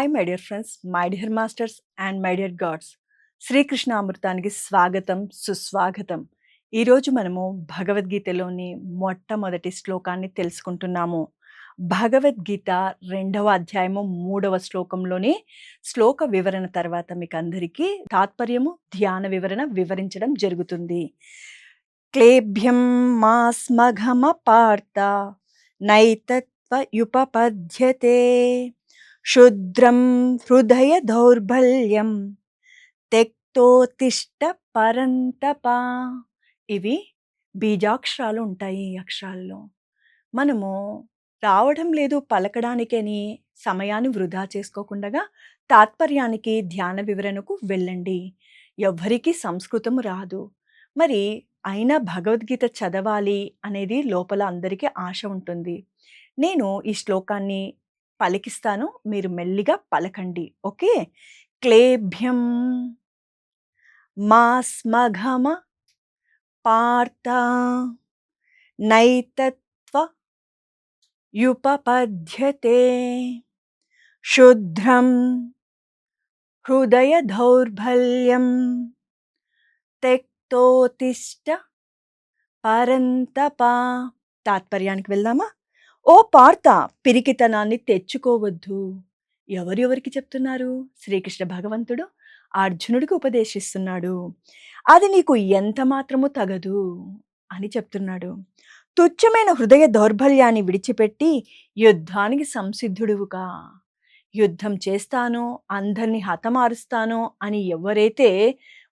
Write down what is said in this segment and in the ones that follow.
Hi my dear friends my dear masters and my dear gods Srikrishna అమృతానికి స్వాగతం సుస్వాగతం. ఈరోజు మనము భగవద్గీతలోని మొట్టమొదటి శ్లోకాన్ని తెలుసుకుంటున్నాము. భగవద్గీత రెండవ అధ్యాయము మూడవ శ్లోకంలోని శ్లోక వివరణ తర్వాత మీకు అందరికీ తాత్పర్యము ధ్యాన వివరణ వివరించడం జరుగుతుంది. క్లేభ్యం మాస్మఘమ పార్త నైతత్వయుపపద్యతే క్షుద్రం హృదయ దౌర్బల్యం తెక్తోతిష్ట పరంతపా ఇవి బీజాక్షరాలు ఉంటాయి ఈ అక్షరాల్లో. మనము రావడం లేదు పలకడానికని సమయాన్ని వృధా చేసుకోకుండా తాత్పర్యానికి ధ్యాన వివరణకు వెళ్ళండి. ఎవ్వరికీ సంస్కృతం రాదు. మరి అయినా భగవద్గీత చదవాలి అనేది లోపల అందరికీ ఆశ ఉంటుంది. నేను ఈ శ్లోకాన్ని పలికిస్తాను. మీరు మెల్లిగా పలకండి. ఓకే? క్లేభ్యం మాస్మఘమ పార్త నైతత్వ యుపపద్యతే శుద్ధ్రం హృదయ దౌర్బల్యం తెక్తోతిష్ట పరంతపా. తాత్పర్యానికి వెళ్దామా? ఓ పార్త పిరికితనాన్ని తెచ్చుకోవద్దు. ఎవరెవరికి చెప్తున్నారు? శ్రీకృష్ణ భగవంతుడు అర్జునుడికి ఉపదేశిస్తున్నాడు. అది నీకు ఎంత మాత్రము తగదు అని చెప్తున్నాడు. తుచ్చమైన హృదయ దౌర్బల్యాన్ని విడిచిపెట్టి యుద్ధానికి సంసిద్ధుడువుగా యుద్ధం చేస్తానో అందరినీ హతమారుస్తానో అని ఎవరైతే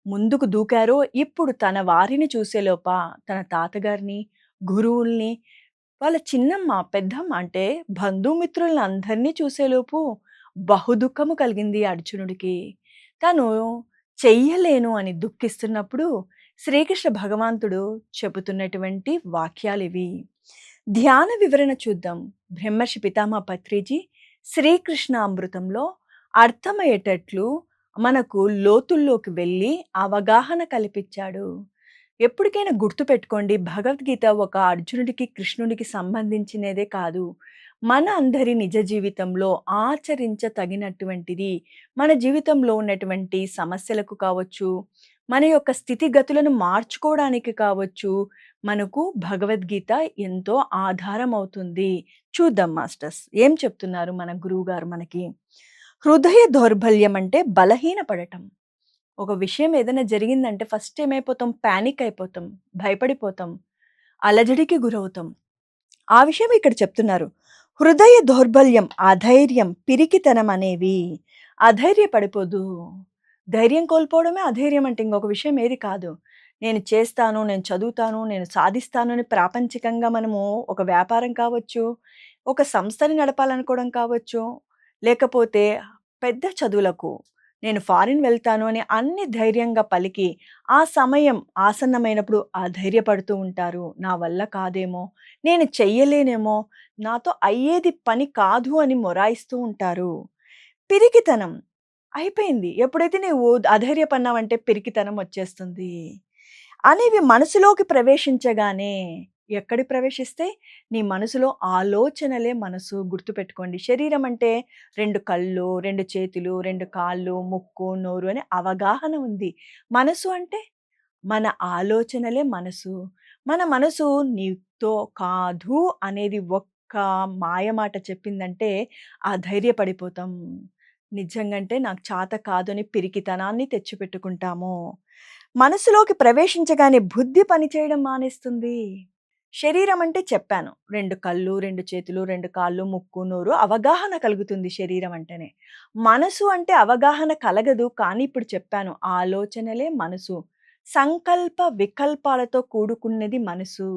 ముందుకు దూకారో ఇప్పుడు తన వారిని చూసేలోప తన తాతగారిని గురువుల్ని వాళ్ళ చిన్నమ్మ పెద్దమ్మ అంటే బంధుమిత్రులను అందరినీ చూసేలోపు బహుదుఖము కలిగింది అర్జునుడికి. తను చెయ్యలేను అని దుఃఖిస్తున్నప్పుడు శ్రీకృష్ణ భగవంతుడు చెబుతున్నటువంటి వాక్యాలు ఇవి ధ్యాన వివరణ చూద్దాం. బ్రహ్మర్షి పితామహ పత్రిజీ శ్రీకృష్ణ అమృతంలో అర్థమయ్యేటట్లు మనకు లోతుల్లోకి వెళ్ళి అవగాహన కల్పించాడు. ఎప్పటికైనా గుర్తుపెట్టుకోండి భగవద్గీత ఒక అర్జునుడికి కృష్ణుడికి సంబంధించినదే కాదు. మన అందరి నిజ జీవితంలో ఆచరించతగినటువంటిది మన జీవితంలో ఉన్నటువంటి సమస్యలకు కావచ్చు మన యొక్క స్థితిగతులను మార్చుకోవడానికి కావచ్చు మనకు భగవద్గీత ఎంతో ఆధారం అవుతుంది చూద్దాం మాస్టర్స్ ఏం చెప్తున్నారు మన గురువు గారు మనకి? హృదయ దౌర్బల్యం అంటే బలహీన పడటం ఒక విషయం ఏదైనా జరిగిందంటే ఫస్ట్ ఏమైపోతాం? ప్యానిక్ అయిపోతాం. భయపడిపోతాం. అలజడికి గురవుతాం. ఆ విషయం ఇక్కడ చెప్తున్నారు. హృదయ దౌర్బల్యం అధైర్యం పిరికితనం అనేవి అధైర్యపడిపోదు. ధైర్యం కోల్పోవడమే అధైర్యం అంటే ఇంకొక విషయం ఏది కాదు. నేను చేస్తాను నేను చదువుతాను నేను సాధిస్తాను అని ప్రాపంచికంగా మనము ఒక వ్యాపారం కావచ్చు ఒక సంస్థని నడపాలనుకోవడం కావచ్చు లేకపోతే పెద్ద చదువులకు నేను ఫారిన్ వెళ్తాను అని అన్ని ధైర్యంగా పలికి ఆ సమయం ఆసన్నమైనప్పుడు ఆ ధైర్యపడుతూ ఉంటారు. నా వల్ల కాదేమో నేను చెయ్యలేనేమో నాతో అయ్యేది పని కాదు అని మొరాయిస్తూ ఉంటారు. పిరికితనం అయిపోయింది. ఎప్పుడైతే నువ్వు అధైర్యపన్నావంటే పిరికితనం వచ్చేస్తుంది. అనేవి మనసులోకి ప్రవేశించగానే ఎక్కడి ప్రవేశిస్తే నీ మనసులో ఆలోచనలే మనసు గుర్తుపెట్టుకోండి. శరీరం అంటే రెండు కళ్ళు రెండు చేతులు రెండు కాళ్ళు ముక్కు నోరు అనే అవగాహన ఉంది. మనసు అంటే మన ఆలోచనలే మనసు. మన మనసు నీతో కాదు అనేది ఒక్క మాయమాట చెప్పిందంటే ఆ ధైర్యపడిపోతాం నిజంగంటే నాకు చాత కాదు అని పిరికితనాన్ని తెచ్చిపెట్టుకుంటాము. మనసులోకి ప్రవేశించగానే బుద్ధి పనిచేయడం మానేస్తుంది. శరీరం అంటే చెప్పాను. రెండు కళ్ళు రెండు చేతులు రెండు కాళ్ళు ముక్కు నోరు అవగాహన కలుగుతుంది శరీరం అంటేనే. మనసు అంటే అవగాహన కలగదు కానీ ఇప్పుడు చెప్పాను ఆలోచనలే మనసు. సంకల్ప వికల్పాలతో కూడుకున్నది మనసు.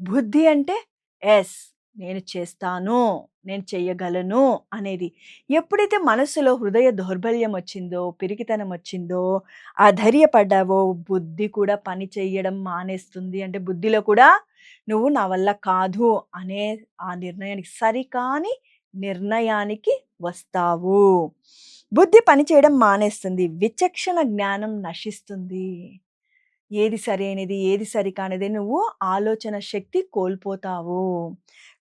బుద్ధి అంటే ఎస్ నేను చేస్తాను. నేను చెయ్యగలను అనేది. ఎప్పుడైతే మనసులో హృదయ దౌర్బల్యం వచ్చిందో పిరికితనం వచ్చిందో ఆ ధైర్యపడ్డావో బుద్ధి కూడా పని చేయడం మానేస్తుంది అంటే బుద్ధిలో కూడా నువ్వు నా వల్ల కాదు అనే ఆ నిర్ణయానికి సరికాని నిర్ణయానికి వస్తావు. బుద్ధి పనిచేయడం మానేస్తుంది. విచక్షణ జ్ఞానం నశిస్తుంది. ఏది సరైనది ఏది సరికానిది నువ్వు ఆలోచన శక్తి కోల్పోతావు.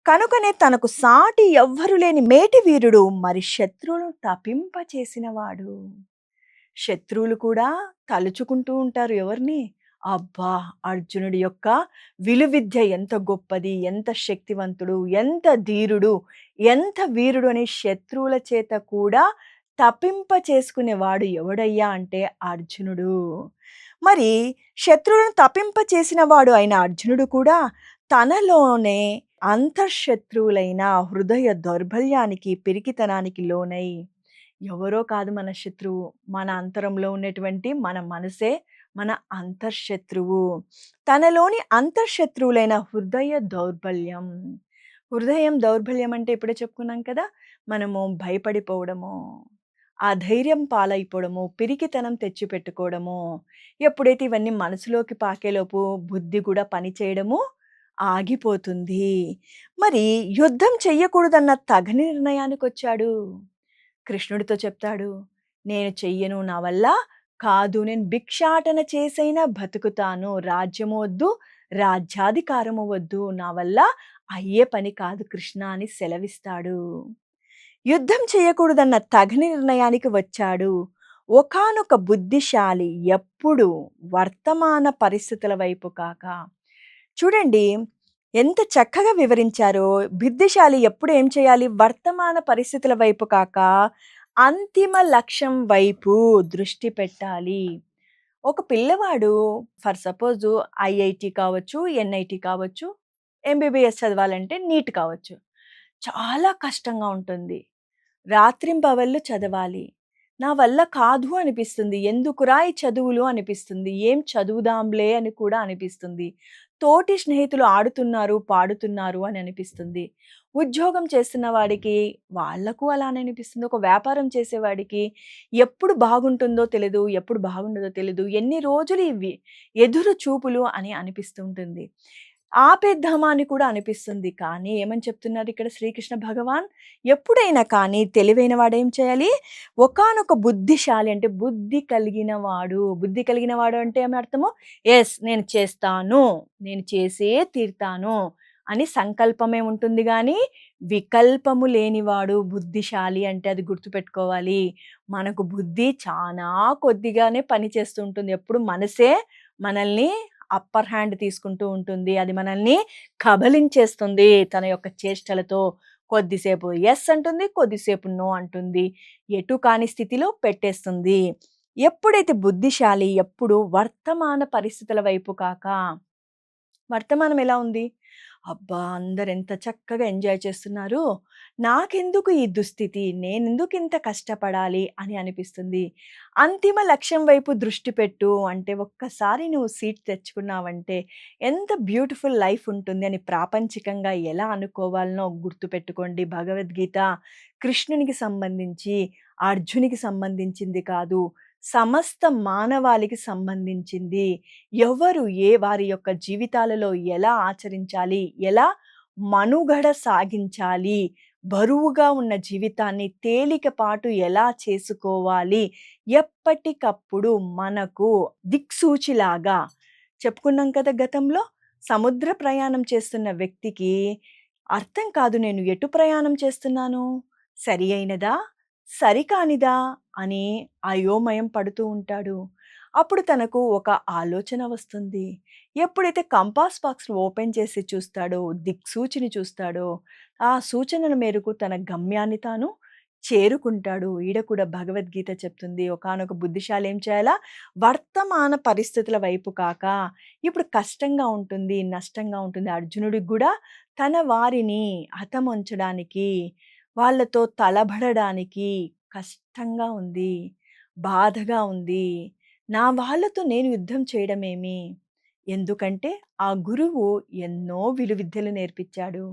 కనుకనే తనకు సాటి ఎవ్వరు లేని మేటి వీరుడు మరి శత్రువులను తపింపచేసినవాడు. శత్రువులు కూడా తలుచుకుంటూ ఉంటారు ఎవరిని? అబ్బా! అర్జునుడి యొక్క విలువిద్య ఎంత గొప్పది, ఎంత శక్తివంతుడు, ఎంత ధీరుడు, ఎంత వీరుడు అని శత్రువుల చేత కూడా తపింప చేసుకునేవాడు ఎవడయ్యా అంటే అర్జునుడు. మరి శత్రువులను తపింప చేసినవాడు అయిన అర్జునుడు కూడా తనలోనే అంతర్శత్రువులైన హృదయ దౌర్బల్యానికి, పిరికితనానికి లోనై ఎవరో కాదు మన శత్రువు. మన అంతరంలో ఉన్నటువంటి మన మనసే మన అంతర్శత్రువు. తనలోని అంతర్శత్రువులైన హృదయ దౌర్బల్యం. హృదయం దౌర్బల్యం అంటే ఇప్పుడే చెప్పుకున్నాం కదా! మనము భయపడిపోవడము, అధైర్యం పాలైపోవడము, పిరికితనం తెచ్చిపెట్టుకోవడము. ఎప్పుడైతే ఇవన్నీ మనసులోకి పాకేలోపు బుద్ధి కూడా పనిచేయడము ఆగిపోతుంది. మరి యుద్ధం చెయ్యకూడదన్న తగని నిర్ణయానికొచ్చాడు. కృష్ణుడితో చెప్తాడు. నేను చెయ్యను. నా వల్ల కాదు. నేను భిక్షాటన చేసైనా బతుకుతాను. రాజ్యము వద్దు, రాజ్యాధికారము వద్దు. నా వల్ల అయ్యే పని కాదు కృష్ణ అని సెలవిస్తాడు. యుద్ధం చేయకూడదన్న తగని నిర్ణయానికి వచ్చాడు. ఒకానొక బుద్ధిశాలి ఎప్పుడు వర్తమాన పరిస్థితుల వైపు కాక చూడండి ఎంత చక్కగా వివరించారో. బుద్ధిశాలి ఎప్పుడు ఏం చేయాలి? వర్తమాన పరిస్థితుల వైపు కాక అంతిమ లక్ష్యం వైపు దృష్టి పెట్టాలి. ఒక పిల్లవాడు ఫర్ సపోజ్ ఐఐటి కావచ్చు ఎన్ఐటి కావచ్చు ఎంబీబీఎస్ చదవాలంటే నీట్ కావచ్చు. చాలా కష్టంగా ఉంటుంది. రాత్రింబవళ్ళు చదవాలి. నా వల్ల కాదు అనిపిస్తుంది. ఎందుకురా ఈ చదువులు అనిపిస్తుంది? ఏం చదువుదాంలే అని కూడా అనిపిస్తుంది. తోటి స్నేహితులు ఆడుతున్నారు పాడుతున్నారు అని అనిపిస్తుంది. ఉద్యోగం చేస్తున్న వాడికి వాళ్ళకు అలానే అనిపిస్తుంది. ఒక వ్యాపారం చేసేవాడికి ఎప్పుడు బాగుంటుందో తెలియదు ఎప్పుడు బాగుండదో తెలియదు ఎన్ని రోజులు ఇవి ఎదురు చూపులు అని అనిపిస్తుంటుంది ఆపేద్దామా అని కూడా అనిపిస్తుంది. కానీ ఏమని చెప్తున్నారు ఇక్కడ శ్రీకృష్ణ భగవాన్? ఎప్పుడైనా కానీ తెలివైన వాడు ఏం చేయాలి? ఒకానొక బుద్ధిశాలి అంటే బుద్ధి కలిగిన వాడు బుద్ధి కలిగిన వాడు అంటే ఏమి అర్థము? ఎస్ నేను చేస్తాను. నేను చేసే తీర్తాను అని సంకల్పమే ఉంటుంది కానీ వికల్పము లేనివాడు బుద్ధిశాలి అంటే అది గుర్తుపెట్టుకోవాలి. మనకు బుద్ధి చాలా కొద్దిగానే పని ఎప్పుడు మనసే మనల్ని అప్పర్ హ్యాండ్ తీసుకుంటూ ఉంటుంది. అది మనల్ని కబలించేస్తుంది తన యొక్క చేష్టలతో. కొద్దిసేపు ఎస్ అంటుంది కొద్దిసేపు నో అంటుంది. ఎటు కాని స్థితిలో పెట్టేస్తుంది. ఎప్పుడైతే బుద్ధిశాలి ఎప్పుడు వర్తమాన పరిస్థితుల వైపు కాక. వర్తమానం ఎలా ఉంది? అబ్బా! అందరు ఎంత చక్కగా ఎంజాయ్ చేస్తున్నారు. నాకెందుకు ఈ దుస్థితి? నేనెందుకు ఇంత కష్టపడాలి అని అనిపిస్తుంది. అంతిమ లక్ష్యం వైపు దృష్టి పెట్టు అంటే ఒక్కసారి నువ్వు సీట్ తెచ్చుకున్నావంటే ఎంత బ్యూటిఫుల్ లైఫ్ ఉంటుంది అని ప్రాపంచికంగా ఎలా అనుకోవాలనో గుర్తుపెట్టుకోండి. భగవద్గీత కృష్ణునికి సంబంధించి, అర్జునికి సంబంధించింది కాదు. సమస్త మానవాళికి సంబంధించింది. ఎవరు ఏ వారి యొక్క జీవితాలలో ఎలా ఆచరించాలి? ఎలా మనుగడ సాగించాలి? బరువుగా ఉన్న జీవితాన్ని తేలికపాటు ఎలా చేసుకోవాలి? ఎప్పటికప్పుడు మనకు దిక్సూచిలాగా చెప్పుకున్నాం కదా గతంలో. సముద్ర ప్రయాణం చేస్తున్న వ్యక్తికి అర్థం కాదు నేను ఎటు ప్రయాణం చేస్తున్నాను? సరి అయినదా? సరికానిదా అని అయోమయం పడుతూ ఉంటాడు. అప్పుడు తనకు ఒక ఆలోచన వస్తుంది. ఎప్పుడైతే కంపాస్ బాక్స్ ఓపెన్ చేసి చూస్తాడో, దిక్సూచిని చూస్తాడో, ఆ సూచనల మేరకు తన గమ్యాన్ని తాను చేరుకుంటాడు. ఈడ కూడా భగవద్గీత చెప్తుంది. ఒకానొక బుద్ధిశాలి ఏం చేయాలా? వర్తమాన పరిస్థితుల వైపు కాక, ఇప్పుడు కష్టంగా ఉంటుంది, నష్టంగా ఉంటుంది. అర్జునుడికి కూడా తన వారిని హతమంచడానికి వాళ్ళతో తలబడడానికి కష్టంగా ఉంది. బాధగా ఉంది. నా వాళ్ళతో నేను యుద్ధం చేయడమేమి? ఎందుకంటే ఆ గురువు ఎన్నో విలువిద్యలు నేర్పించాడు.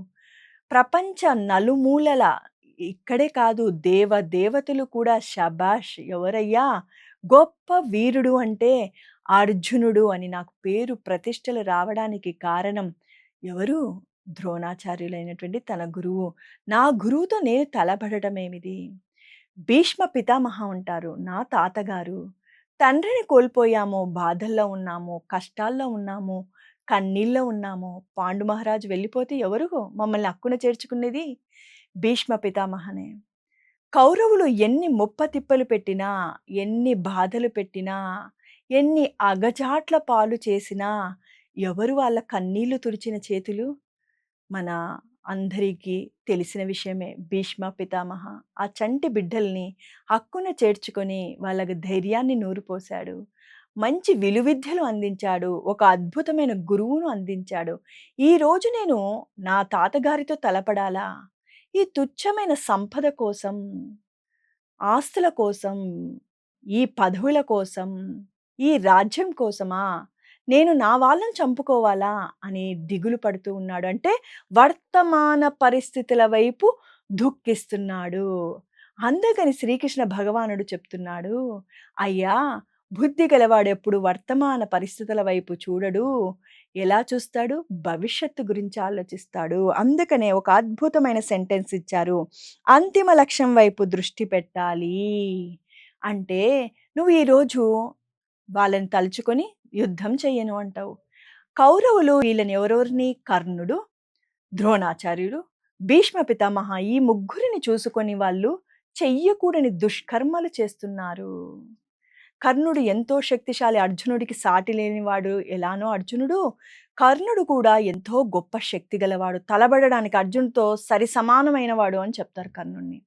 ప్రపంచ నలుమూలల ఇక్కడే కాదు దేవ దేవతలు కూడా శబాష్! ఎవరయ్యా గొప్ప వీరుడు అంటే అర్జునుడు అని నాకు పేరు ప్రతిష్టలు రావడానికి కారణం ఎవరు? ద్రోణాచార్యులైనటువంటి తన గురువు. నా గురువుతో నేను తలబడటమేమిది? భీష్మ పితామహ ఉంటారు. నా తాతగారు. తండ్రిని కోల్పోయాము, బాధల్లో ఉన్నాము, కష్టాల్లో ఉన్నాము. కన్నీళ్ళలో ఉన్నాము. పాండు మహారాజు వెళ్ళిపోతే ఎవరు మమ్మల్ని అక్కున చేర్చుకునేది? భీష్మ పితామహనే. కౌరవులు ఎన్ని ముప్ప తిప్పలు పెట్టినా, ఎన్ని బాధలు పెట్టినా, ఎన్ని అగజాట్ల పాలు చేసినా, ఎవరు వాళ్ళ కన్నీళ్ళు తుడిచిన చేతులు? మన అందరికీ తెలిసిన విషయమే. భీష్మ పితామహ ఆ చంటి బిడ్డల్ని హక్కున చేర్చుకొని వాళ్ళకి ధైర్యాన్ని నూరిపోశాడు. మంచి విలువిద్యలు అందించాడు. ఒక అద్భుతమైన గురువును అందించాడు. ఈరోజు నేను నా తాతగారితో తలపడాలా? ఈ తుచ్చమైన సంపద కోసం, ఆస్తుల కోసం, ఈ పదవుల కోసం, ఈ రాజ్యం కోసమా? నేను నా వాళ్ళని చంపుకోవాలా? అని దిగులు పడుతూ ఉన్నాడు. అంటే వర్తమాన పరిస్థితుల వైపు దుఃఖిస్తున్నాడు. అందుకని శ్రీకృష్ణ భగవానుడు చెప్తున్నాడు, అయ్యా! బుద్ధి గలవాడెప్పుడు వర్తమాన పరిస్థితుల వైపు చూడడు. ఎలా చూస్తాడు? భవిష్యత్తు గురించి ఆలోచిస్తాడు. అందుకనే ఒక అద్భుతమైన సెంటెన్స్ ఇచ్చారు. అంతిమ లక్ష్యం వైపు దృష్టి పెట్టాలి. అంటే నువ్వు ఈరోజు వాళ్ళని తలుచుకొని యుద్ధం చెయ్యను అంటావు. కౌరవులు వీళ్ళని ఎవరెవరిని? కర్ణుడు, ద్రోణాచార్యుడు, భీష్మ పితామహ ఈ ముగ్గురిని చూసుకొని వాళ్ళు చెయ్యకూడని దుష్కర్మలు చేస్తున్నారు. కర్ణుడు ఎంతో శక్తిశాలి. అర్జునుడికి సాటి లేనివాడు ఎలానో అర్జునుడు, కర్ణుడు కూడా ఎంతో గొప్ప శక్తి గలవాడు. తలబడడానికి అర్జునుతో సరి సమానమైనవాడు అని చెప్తారు కర్ణుడిని.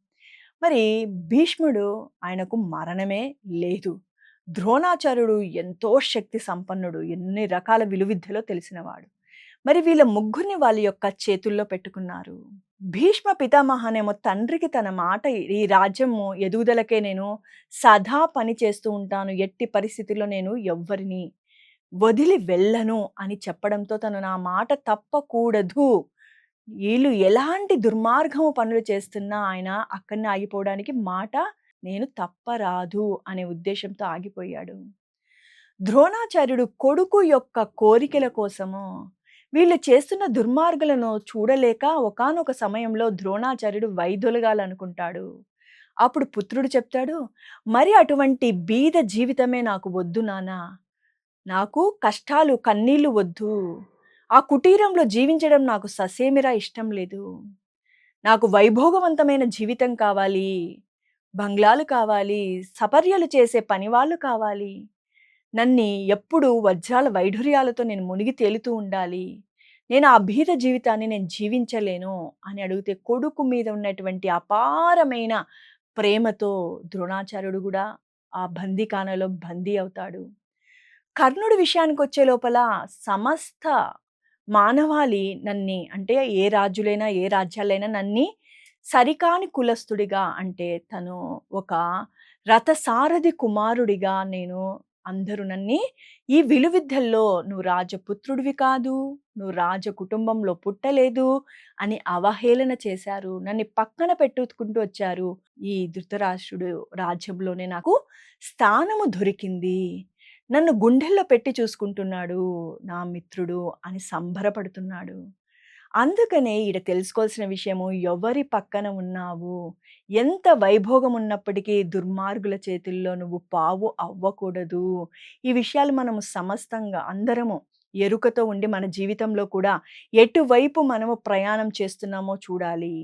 మరి భీష్ముడు ఆయనకు మరణమే లేదు. ద్రోణాచార్యుడు ఎంతో శక్తి సంపన్నుడు. ఎన్ని రకాల విలువిద్యలో తెలిసినవాడు. మరి వీళ్ళ ముగ్గురిని వాళ్ళ యొక్క చేతుల్లో పెట్టుకున్నారు. భీష్మ పితామహనేమో తండ్రికి తన మాట ఈ రాజ్యము ఎదుగుదలకే నేను సదా పని చేస్తూ ఉంటాను. ఎట్టి పరిస్థితుల్లో నేను ఎవ్వరిని వదిలి వెళ్ళను అని చెప్పడంతో తను నా మాట తప్పకూడదు. వీళ్ళు ఎలాంటి దుర్మార్గము పనులు చేస్తున్నా ఆయన అక్కడనే ఆగిపోవడానికి మాట నేను తప్పరాదు అనే ఉద్దేశంతో ఆగిపోయాడు. ద్రోణాచార్యుడు కొడుకు యొక్క కోరికల కోసము వీళ్ళు చేస్తున్న దుర్మార్గులను చూడలేక ఒకానొక సమయంలో ద్రోణాచార్యుడు వైదొలగాలనుకుంటాడు. అప్పుడు పుత్రుడు చెప్తాడు, "మరి అటువంటి బీద జీవితమే నాకు వద్దు నానా నాకు కష్టాలు, కన్నీళ్ళు వద్దు. ఆ కుటీరంలో జీవించడం నాకు ససేమిరా ఇష్టం లేదు. నాకు వైభోగవంతమైన జీవితం కావాలి. బంగ్లాలు కావాలి. సపర్యలు చేసే పనివాళ్ళు కావాలి. నన్ని ఎప్పుడు వజ్రాల వైఢూర్యాలతో నేను మునిగి తేలుతూ ఉండాలి. నేను ఆ భీత జీవితాన్ని నేను జీవించలేను" అని అడిగితే కొడుకు మీద ఉన్నటువంటి అపారమైన ప్రేమతో ద్రోణాచార్యుడు కూడా ఆ బందీకానలో బందీ అవుతాడు. కర్ణుడి విషయానికొచ్చే లోపల సమస్త మానవాళి నన్ని అంటే ఏ రాజులైనా, ఏ రాజ్యాలైనా నన్ని సరికాని కులస్తుడిగా అంటే తను ఒక రథసారథి కుమారుడిగా నేను అందరూ నన్ని ఈ విలువిద్యల్లో "నువ్వు రాజపుత్రుడివి కాదు. నువ్వు రాజ కుటుంబంలో పుట్టలేదు" అని అవహేళన చేశారు. నన్ను పక్కన పెట్టుకుంటూ వచ్చారు. ఈ ధృతరాష్ట్రుడు రాజ్యంలోనే నాకు స్థానము దొరికింది. నన్ను గుండెల్లో పెట్టి చూసుకుంటున్నాడు నా మిత్రుడు అని సంబరపడుతున్నాడు. అందుకనే ఈడ తెలుసుకోవాల్సిన విషయము ఎవరి పక్కన ఉన్నావు? ఎంత వైభోగం ఉన్నప్పటికీ దుర్మార్గుల చేతుల్లో నువ్వు పావు అవ్వకూడదు. ఈ విషయాలు మనము సమస్తంగా అందరము ఎరుకతో ఉండి మన జీవితంలో కూడా ఎటువైపు మనము ప్రయాణం చేస్తున్నామో చూడాలి.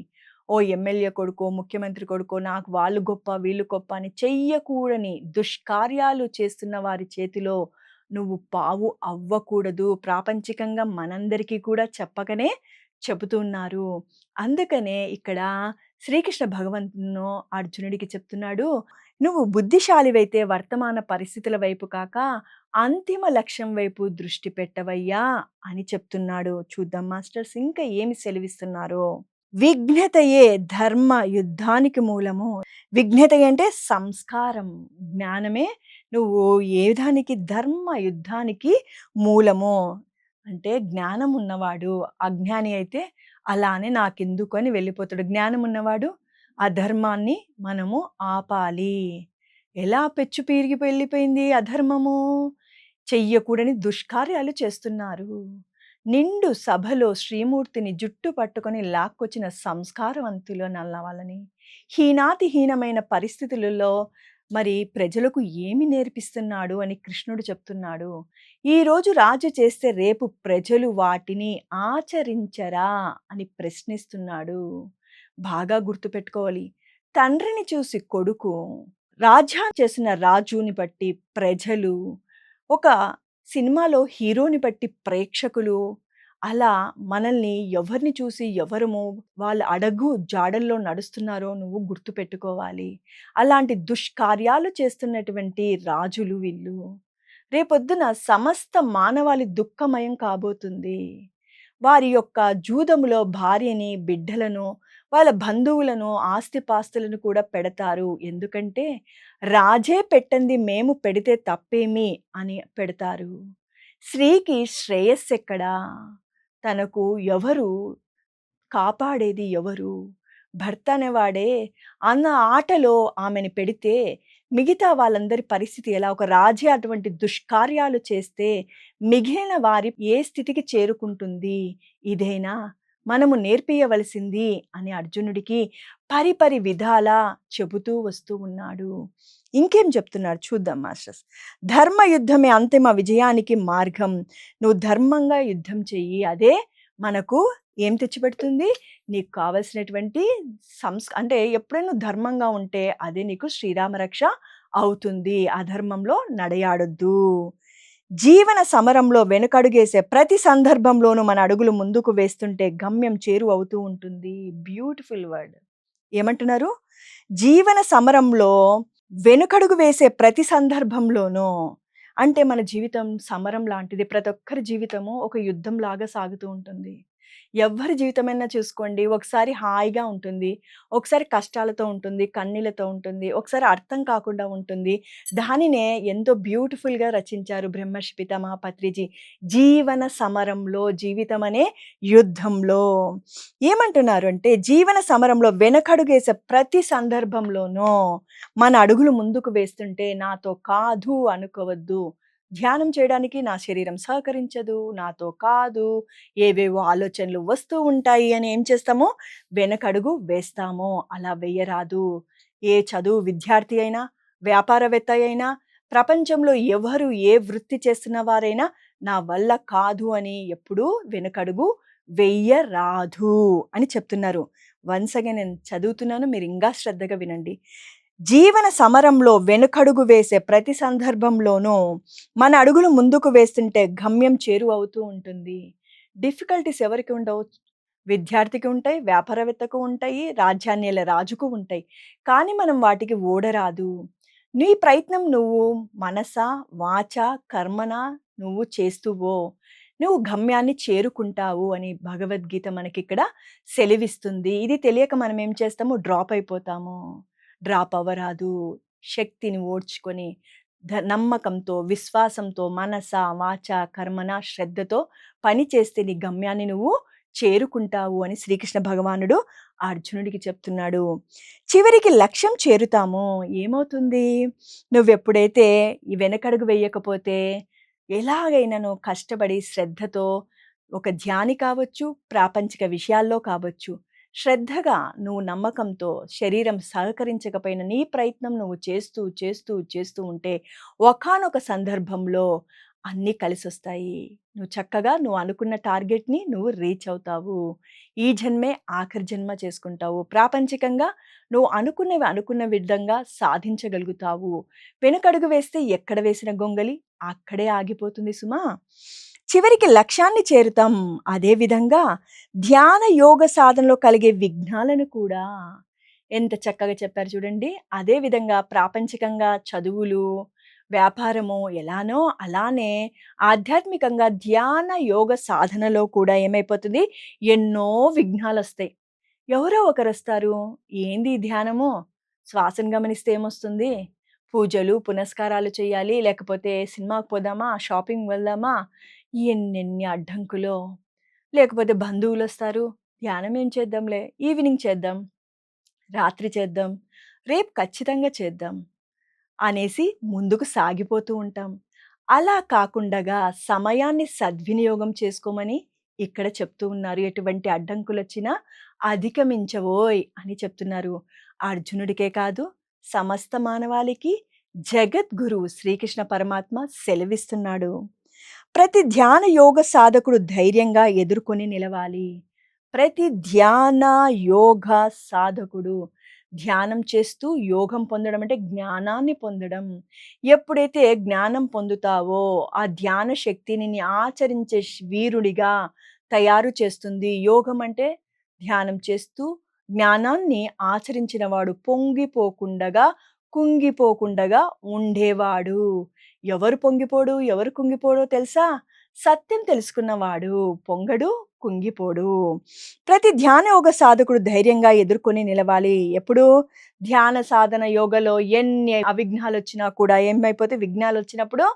ఓ ఎమ్మెల్యే కొడుకో, ముఖ్యమంత్రి కొడుకో నాకు వాళ్ళు గొప్ప, వీళ్ళు గొప్ప అని చెయ్యకూడని దుష్కార్యాలు చేస్తున్న వారి చేతిలో నువ్వు పావు అవ్వకూడదు. ప్రాపంచికంగా మనందరికీ కూడా చెప్పకనే చెబుతున్నారు. అందుకనే ఇక్కడ శ్రీకృష్ణ భగవంతును అర్జునుడికి చెప్తున్నాడు. "నువ్వు బుద్ధిశాలివైతే వర్తమాన పరిస్థితుల వైపు కాక అంతిమ లక్ష్యం వైపు దృష్టి పెట్టవయ్యా" అని చెప్తున్నాడు. చూద్దాం మాస్టర్స్ ఇంకా ఏమి సెలవిస్తున్నారో. విఘ్నతయే ధర్మ యుద్ధానికి మూలము. విఘ్నత అంటే సంస్కారం. జ్ఞానమే నువ్వు ఏ దానికి ధర్మ యుద్ధానికి మూలము. అంటే జ్ఞానం ఉన్నవాడు అజ్ఞాని అయితే అలానే నాకెందుకు అని వెళ్ళిపోతాడు. జ్ఞానం ఉన్నవాడు అధర్మాన్ని మనము ఆపాలి. ఎలా పెచ్చు పీరిగి వెళ్ళిపోయింది అధర్మము? చెయ్యకూడని దుష్కార్యాలు చేస్తున్నారు. నిండు సభలో శ్రీమూర్తిని జుట్టు పట్టుకొని లాక్కొచ్చిన సంస్కారవంతులు నల్ల వాళ్ళని హీనాతి హీనమైన పరిస్థితులలో మరి ప్రజలకు ఏమి నేర్పిస్తున్నాడు అని కృష్ణుడు చెప్తున్నాడు. ఈరోజు రాజు చేస్తే రేపు ప్రజలు వాటిని ఆచరించరా అని ప్రశ్నిస్తున్నాడు. బాగా గుర్తుపెట్టుకోవాలి. తండ్రిని చూసి కొడుకు, రాజ్యా చేసిన రాజుని బట్టి ప్రజలు, ఒక సినిమాలో హీరోని బట్టి ప్రేక్షకులు, అలా మనల్ని ఎవరిని చూసి ఎవరమో వాళ్ళ అడుగు జాడల్లో నడుస్తున్నారో నువ్వు గుర్తుపెట్టుకోవాలి. అలాంటి దుష్కార్యాలు చేస్తున్నటువంటి రాజులు వీళ్ళు. రేపొద్దున సమస్త మానవాళి దుఃఖమయం కాబోతుంది. వారి యొక్క జూదములో భార్యని, బిడ్డలను, వాళ్ళ బంధువులను, ఆస్తిపాస్తులను కూడా పెడతారు. ఎందుకంటే, రాజే పెట్టంది మేము పెడితే తప్పేమి అని పెడతారు. స్త్రీకి శ్రేయస్సెక్కడా? తనకు ఎవరు కాపాడేది ఎవరు? భర్త అనేవాడే అన్న ఆటలో ఆమెను పెడితే మిగతా వాళ్ళందరి పరిస్థితి ఎలా? ఒక రాజే అటువంటి దుష్కార్యాలు చేస్తే మిగిలిన వారి ఏ స్థితికి చేరుకుంటుంది? ఇదేనా మనము నేర్పియవలసింది అని అర్జునుడికి పరిపరి విధాలా చెబుతూ వస్తూ ఉన్నాడు. ఇంకేం చెప్తున్నాడు చూద్దాం మాస్టర్స్. ధర్మ యుద్ధమే అంతిమ విజయానికి మార్గం. నువ్వు ధర్మంగా యుద్ధం చెయ్యి. అదే మనకు ఏం తెచ్చిపెడుతుంది? నీకు కావాల్సినటువంటి సంస్ అంటే ఎప్పుడైనా ధర్మంగా ఉంటే అదే నీకు శ్రీరామరక్ష అవుతుంది. అధర్మంలో నడయాడొద్దు. జీవన సమరంలో వెనుకడుగేసే ప్రతి సందర్భంలోనూ మన అడుగులు ముందుకు వేస్తుంటే గమ్యం చేరు అవుతూ ఉంటుంది. Beautiful word. ఏమంటున్నారు? జీవన సమరంలో వెనుకడుగు వేసే ప్రతి సందర్భంలోనూ అంటే మన జీవితం సమరం లాంటిది. ప్రతి ఒక్కరి జీవితము ఒక యుద్ధంలాగా సాగుతూ ఉంటుంది. ఎవరి జీవితమైనా చూసుకోండి. ఒకసారి హాయిగా ఉంటుంది. ఒకసారి కష్టాలతో ఉంటుంది. కన్నీళ్ళతో ఉంటుంది. ఒకసారి అర్థం కాకుండా ఉంటుంది. దానినే ఎంతో బ్యూటిఫుల్‌గా రచించారు బ్రహ్మర్షి పితామహ పత్రిజీ. జీవన సమరంలో జీవితం అనే యుద్ధంలో. ఏమంటున్నారు అంటే జీవన సమరంలో వెనకడుగేసే ప్రతి సందర్భంలోనూ మన అడుగులు ముందుకు వేస్తుంటే నాతో కాదు అనుకోవద్దు. ధ్యానం చేయడానికి నా శరీరం సహకరించదు. నాతో కాదు. ఏవేవో ఆలోచనలు వస్తూ ఉంటాయి అని ఏం చేస్తామో వెనకడుగు వేస్తాము. అలా వెయ్యరాదు. ఏ చదువు విద్యార్థి అయినా, వ్యాపారవేత్త అయినా, ప్రపంచంలో ఎవరు ఏ వృత్తి చేస్తున్న వారైనా నా వల్ల కాదు అని ఎప్పుడూ వెనకడుగు వెయ్యరాదు అని చెప్తున్నారు. వన్స్ అగైన్ నేను చదువుతున్నాను. మీరు ఇంకా శ్రద్ధగా వినండి. జీవన సమరంలో వెనుకడుగు వేసే ప్రతి సందర్భంలోనూ మన అడుగులు ముందుకు వేస్తుంటే గమ్యం చేరువవుతూ ఉంటుంది. డిఫికల్టీస్ ఎవరికి ఉండవు? విద్యార్థికి ఉంటాయి, వ్యాపారవేత్తకు ఉంటాయి, రాజ్యాన్యాల రాజుకు ఉంటాయి. కానీ మనం వాటికి ఓడరాదు. నీ ప్రయత్నం నువ్వు మనస, వాచ, కర్మన నువ్వు చేస్తువో నువ్వు గమ్యాన్ని చేరుకుంటావు అని భగవద్గీత మనకి ఇక్కడ సెలివిస్తుంది ఇది తెలియక మనం ఏం చేస్తాము? డ్రాప్ అయిపోతాము. డ్రాప్ అవ్వరాదు. శక్తిని ఓడ్చుకొని ధ నమ్మకంతో, విశ్వాసంతో, మనస, వాచ, కర్మన, శ్రద్ధతో పని చేస్తే నీ గమ్యాన్ని నువ్వు చేరుకుంటావు అని శ్రీకృష్ణ భగవానుడు అర్జునుడికి చెప్తున్నాడు. చివరికి లక్ష్యం చేరుతాము. ఏమవుతుంది? నువ్వెప్పుడైతే ఈ వెనకడుగు వెయ్యకపోతే ఎలాగైనా నువ్వు కష్టపడి శ్రద్ధతో ఒక ధ్యాని కావచ్చు, ప్రాపంచిక విషయాల్లో కావచ్చు. శ్రద్ధగా నువ్వు నమ్మకంతో శరీరం సహకరించకపోయినా నీ ప్రయత్నం నువ్వు చేస్తూ, చేస్తూ, చేస్తూ ఉంటే ఒకానొక సందర్భంలో అన్నీ కలిసొస్తాయి. నువ్వు చక్కగా నువ్వు అనుకున్న టార్గెట్‌ని నువ్వు రీచ్ అవుతావు. ఈ జన్మే ఆఖరి జన్మ చేసుకుంటావు. ప్రాపంచికంగా నువ్వు అనుకున్నవి అనుకున్న విధంగా సాధించగలుగుతావు. వెనుకడుగు వేస్తే ఎక్కడ వేసిన గొంగలి అక్కడే ఆగిపోతుంది సుమా! చివరికి లక్ష్యాన్ని చేరుతాం. అదే విధంగా ధ్యాన, యోగ సాధనలో కలిగే విఘ్నాలను కూడా ఎంత చక్కగా చెప్పారు చూడండి. అదే విధంగా ప్రాపంచికంగా చదువులు, వ్యాపారము ఎలానో అలానే ఆధ్యాత్మికంగా ధ్యాన, యోగ సాధనలో కూడా ఏమైపోతుంది? ఎన్నో విఘ్నాలు వస్తాయి ఎవరో ఒకరు వస్తారు ఏంది ధ్యానము? శ్వాసను గమనిస్తే ఏమొస్తుంది? పూజలు, పునస్కారాలు చేయాలి. లేకపోతే సినిమాకి పోదామా? షాపింగ్ వెళ్దామా? ఎన్నెన్ని అడ్డంకులో. లేకపోతే బంధువులు వస్తారు ధ్యానం ఏం చేద్దాంలే. ఈవినింగ్ చేద్దాం. రాత్రి చేద్దాం. రేపు ఖచ్చితంగా చేద్దాం. అనేసి ముందుకు సాగిపోతూ ఉంటాం. అలా కాకుండగా సమయాన్ని సద్వినియోగం చేసుకోమని ఇక్కడ చెప్తూ ఉన్నారు. ఎటువంటి అడ్డంకులు వచ్చినా అధిగమించవోయ్ అని చెప్తున్నారు. అర్జునుడికే కాదు, సమస్త మానవాళికి జగద్గురువు శ్రీకృష్ణ పరమాత్మ సెలవిస్తున్నాడు ప్రతి ధ్యాన యోగ సాధకుడు ధైర్యంగా ఎదుర్కొని నిలవాలి. ప్రతి ధ్యాన యోగ సాధకుడు ధ్యానం చేస్తూ యోగం పొందడం అంటే జ్ఞానాన్ని పొందడం. ఎప్పుడైతే జ్ఞానం పొందుతావో ఆ ధ్యాన శక్తిని నీ ఆచరించే వీరుడిగా తయారు చేస్తుంది. యోగం అంటే ధ్యానం చేస్తూ జ్ఞానాన్ని ఆచరించినవాడు పొంగిపోకుండగా కుంగిపోకుండగా ఉండేవాడు. ఎవరు పొంగిపోడు ఎవరు కుంగిపోడో తెలుసా? సత్యం తెలుసుకున్నవాడు పొంగడు కుంగిపోడు. ప్రతి ధ్యాన యోగ సాధకుడు ధైర్యంగా ఎదుర్కొని నిలవాలి. ఎప్పుడు? ధ్యాన సాధన యోగలో ఎన్ని అవిఘ్నాలు వచ్చినా కూడా ఏమైపోతే విఘ్నాలు వచ్చినప్పుడు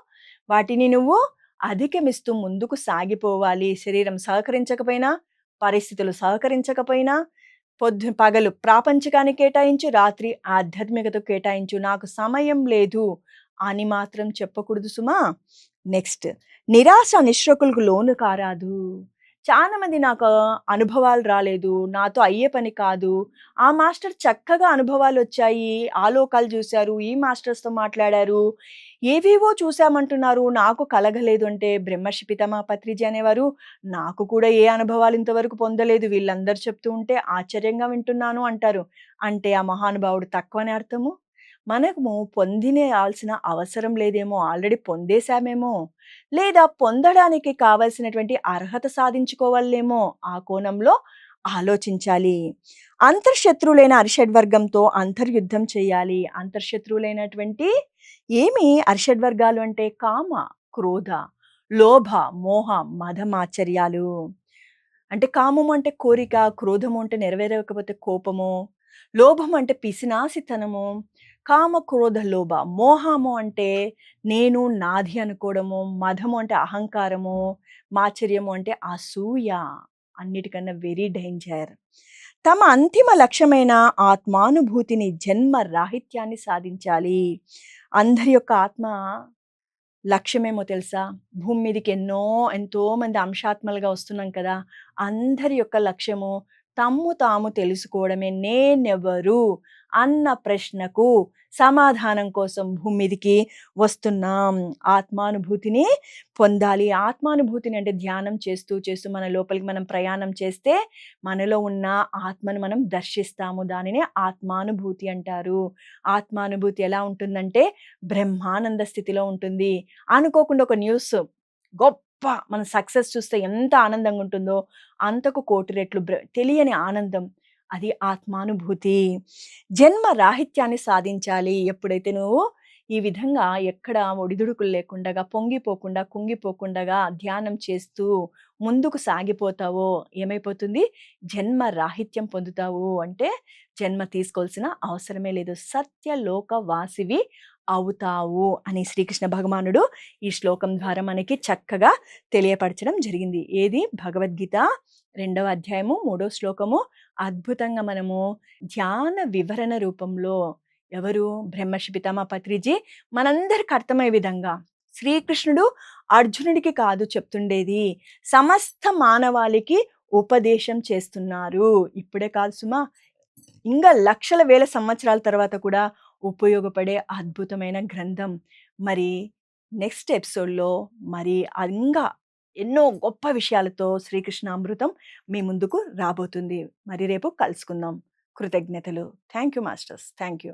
వాటిని నువ్వు అధిగమిస్తూ ముందుకు సాగిపోవాలి. శరీరం సహకరించకపోయినా పరిస్థితులు సహకరించకపోయినా పొద్దు పగలు ప్రాపంచికానికి కేటాయించు రాత్రి ఆధ్యాత్మికతకు కేటాయించు. నాకు సమయం లేదు. అని మాత్రం చెప్పకూడదు సుమా. నెక్స్ట్ నిరాశ నిశ్రకులకు లోను కారాదు. చాలా మంది నాకు అనుభవాలు రాలేదు నాతో అయ్యే పని కాదు. ఆ మాస్టర్ చక్కగా అనుభవాలు వచ్చాయి. ఆలోకాలు చూశారు ఈ మాస్టర్స్తో మాట్లాడారు. ఏవేవో చూశామంటున్నారు. నాకు కలగలేదు అంటే బ్రహ్మర్షి పితామహ పత్రిజి అనేవారు నాకు కూడా ఏ అనుభవాలు ఇంతవరకు పొందలేదు. వీళ్ళందరూ చెప్తూ ఉంటే ఆశ్చర్యంగా వింటున్నాను అంటారు. అంటే ఆ మహానుభావుడు తక్కువనే అర్థము? మనము పొందినేయాల్సిన అవసరం లేదేమో ఆల్రెడీ పొందేశామేమో లేదా పొందడానికి కావలసినటువంటి అర్హత సాధించుకోవాలేమో ఆ కోణంలో ఆలోచించాలి. అంతర్శత్రువులైన అరిషడ్వర్గంతో అంతర్యుద్ధం చేయాలి. అంతర్శత్రువులైనటువంటి ఏమి అరిషడ్వర్గాలు అంటే కామ క్రోధ లోభ మోహ మదమాచర్యాలు అంటే కామం అంటే కోరిక క్రోధము అంటే నెరవేరకపోతే కోపము లోభం అంటే పిసినాసితనము కామ క్రోధ లోభ. మోహము అంటే నేను నాది అనుకోవడము మధము అంటే అహంకారము మాచర్యము అంటే అసూయ. అన్నిటికన్నా వెరీ డేంజర్ తమ అంతిమ లక్ష్యమైన ఆత్మానుభూతిని జన్మ రాహిత్యాన్ని సాధించాలి. అందరి యొక్క ఆత్మ లక్ష్యమేమో తెలుసా? భూమి మీదకి ఎన్నో ఎంతో మంది అంశాత్మలుగా వస్తున్నాం కదా. అందరి యొక్క లక్ష్యము తమ్ము తాము తెలుసుకోవడమే. నేనెవరు? అన్న ప్రశ్నకు సమాధానం కోసం భూమి మీదకి వస్తున్నాం. ఆత్మానుభూతిని పొందాలి. ఆత్మానుభూతిని అంటే ధ్యానం చేస్తూ చేస్తూ మన లోపలికి మనం ప్రయాణం చేస్తే మనలో ఉన్న ఆత్మను మనం దర్శిస్తాము. దానిని ఆత్మానుభూతి అంటారు. ఆత్మానుభూతి ఎలా ఉంటుందంటే బ్రహ్మానంద స్థితిలో ఉంటుంది. అనుకోకుండా ఒక న్యూస్ గొప్ప మన సక్సెస్ చూస్తే ఎంత ఆనందంగా ఉంటుందో అంతకు కోటి రెట్లు బ్ర తెలియని ఆనందం. అది ఆత్మానుభూతి. జన్మ రాహిత్యాన్ని సాధించాలి. ఎప్పుడైతే నువ్వు ఈ విధంగా ఎక్కడ ఒడిదుడుకులు లేకుండా పొంగిపోకుండా కుంగిపోకుండా ధ్యానం చేస్తూ ముందుకు సాగిపోతావో ఏమైపోతుంది? జన్మ రాహిత్యం పొందుతావు అంటే జన్మ తీసుకోవాల్సిన అవసరమే లేదు. సత్యలోక వాసివి అవుతావు అని శ్రీకృష్ణ భగవానుడు ఈ శ్లోకం ద్వారా మనకి చక్కగా తెలియపరచడం జరిగింది. ఏది? భగవద్గీత రెండవ అధ్యాయము మూడో శ్లోకము అద్భుతంగా మనము ధ్యాన వివరణ రూపంలో ఎవరు బ్రహ్మర్షి పితామహ పత్రిజీ మనందరికి అర్థమయ్యే విధంగా శ్రీకృష్ణుడు అర్జునుడికి కాదు చెప్తుండేది. సమస్త మానవాళికి ఉపదేశం చేస్తున్నారు. ఇప్పుడే కాదు సుమా. ఇంకా లక్షల వేల సంవత్సరాల తర్వాత కూడా ఉపయోగపడే అద్భుతమైన గ్రంథం. మరి నెక్స్ట్ ఎపిసోడ్లో మరి ఇంకా ఎన్నో గొప్ప విషయాలతో శ్రీకృష్ణ అమృతం మీ ముందుకు రాబోతుంది. మరి రేపు కలుసుకుందాం. కృతజ్ఞతలు. Thank you masters. Thank you